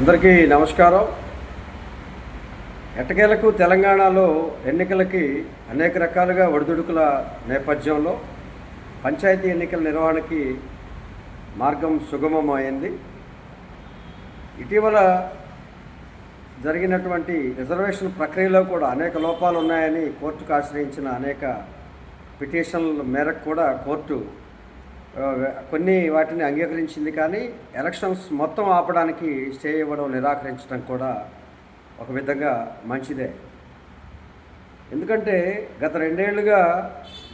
అందరికీ నమస్కారం. ఎట్టకేలకు తెలంగాణలో ఎన్నికలకి అనేక రకాలుగా ఒడిదుడుకుల నేపథ్యంలో పంచాయతీ ఎన్నికల నిర్వహణకి మార్గం సుగమమైంది. ఇటీవల జరిగినటువంటి రిజర్వేషన్ ప్రక్రియలో కూడా అనేక లోపాలు ఉన్నాయని కోర్టుకు ఆశ్రయించిన అనేక పిటిషన్ల మేరకు కూడా కోర్టు కొన్ని వాటిని అంగీకరించింది కానీ ఎలక్షన్స్ మొత్తం ఆపడానికి స్టే ఇవ్వడం నిరాకరించడం కూడా ఒక విధంగా మంచిదే. ఎందుకంటే గత రెండేళ్ళుగా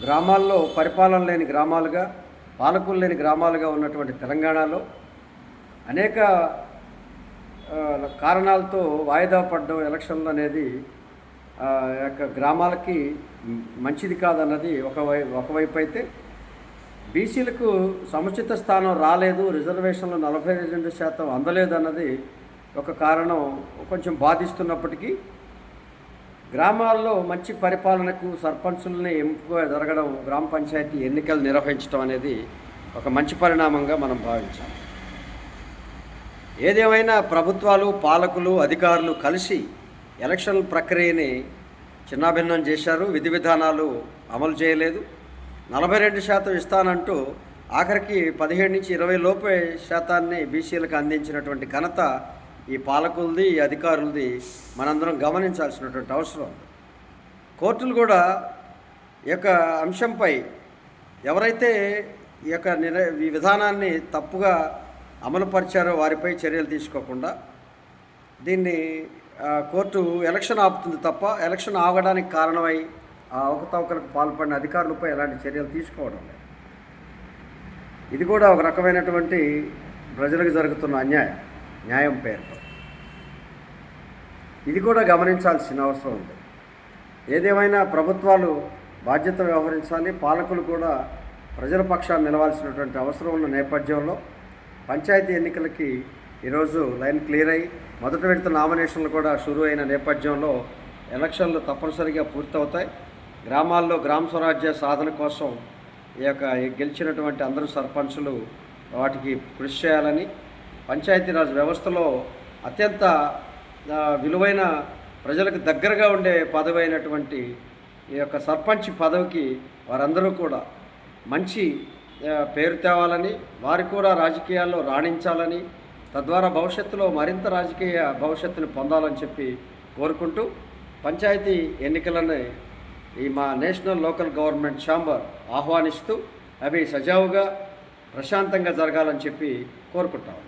గ్రామాల్లో పరిపాలన లేని గ్రామాలుగా పాలకులు లేని గ్రామాలుగా ఉన్నటువంటి తెలంగాణలో అనేక కారణాలతో వాయిదా పడడం ఎలక్షన్లు అనేది యొక్క గ్రామాలకి మంచిది కాదన్నది ఒకవై ఒకవైపు అయితే బీసీలకు సముచిత స్థానం రాలేదు రిజర్వేషన్లు నలభై రెండు శాతం అందలేదు అన్నది ఒక కారణం కొంచెం బాధిస్తున్నప్పటికీ గ్రామాల్లో మంచి పరిపాలనకు సర్పంచులని ఎంపిక జరగడం గ్రామ పంచాయతీ ఎన్నికలు నిర్వహించడం అనేది ఒక మంచి పరిణామంగా మనం భావించాలి ఏదేమైనా ప్రభుత్వాలు పాలకులు అధికారులు కలిసి ఎలక్షన్ ప్రక్రియని చిన్నాభిన్నం చేశారు విధి విధానాలు అమలు చేయలేదు. నలభై రెండు శాతం ఇస్తానంటూ ఆఖరికి పదిహేడు నుంచి ఇరవై లోపే శాతాన్ని బీసీలకు అందించినటువంటి ఘనత ఈ పాలకులది ఈ అధికారులది. మనందరం గమనించాల్సినటువంటి అవసరం కోర్టులు కూడా ఈ యొక్క అంశంపై ఎవరైతే ఈ యొక్క నిర ఈ విధానాన్ని తప్పుగా అమలుపరిచారో వారిపై చర్యలు తీసుకోకుండా దీన్ని కోర్టు ఎలక్షన్ ఆపుతుంది తప్ప ఎలక్షన్ ఆగడానికి కారణమై ఆ అవకతవకలకు పాల్పడిన అధికారులపై ఎలాంటి చర్యలు తీసుకోవడం లేదు. ఇది కూడా ఒక రకమైనటువంటి ప్రజలకు జరుగుతున్న అన్యాయం న్యాయం పేరుతో. ఇది కూడా గమనించాల్సిన అవసరం ఉంది. ఏదేమైనా ప్రభుత్వాలు బాధ్యత వ్యవహరించాలి పాలకులు కూడా ప్రజల పక్షాన్ని నిలవాల్సినటువంటి అవసరం ఉన్న నేపథ్యంలో పంచాయతీ ఎన్నికలకి ఈరోజు లైన్ క్లియర్ అయ్యి మొదటి విడత నామినేషన్లు కూడా షురు అయిన నేపథ్యంలో ఎలక్షన్లు తప్పనిసరిగా పూర్తవుతాయి. గ్రామాల్లో గ్రామ స్వరాజ్య సాధన కోసం ఈ యొక్క గెలిచినటువంటి అందరూ సర్పంచులు వాటికి కృషి చేయాలని పంచాయతీరాజ్ వ్యవస్థలో అత్యంత విలువైన ప్రజలకు దగ్గరగా ఉండే పదవి అయినటువంటి ఈ యొక్క సర్పంచ్ పదవికి వారందరూ కూడా మంచి పేరు తేవాలని వారు కూడా రాజకీయాల్లో రాణించాలని తద్వారా భవిష్యత్తులో మరింత రాజకీయ భవిష్యత్తును పొందాలని చెప్పి కోరుకుంటూ పంచాయతీ ఎన్నికలని ఈ మా నేషనల్ లోకల్ గవర్నమెంట్ ఛాంబర్ ఆహ్వానిస్తూ అవి సజావుగా ప్రశాంతంగా జరగాలని చెప్పి కోరుకుంటాము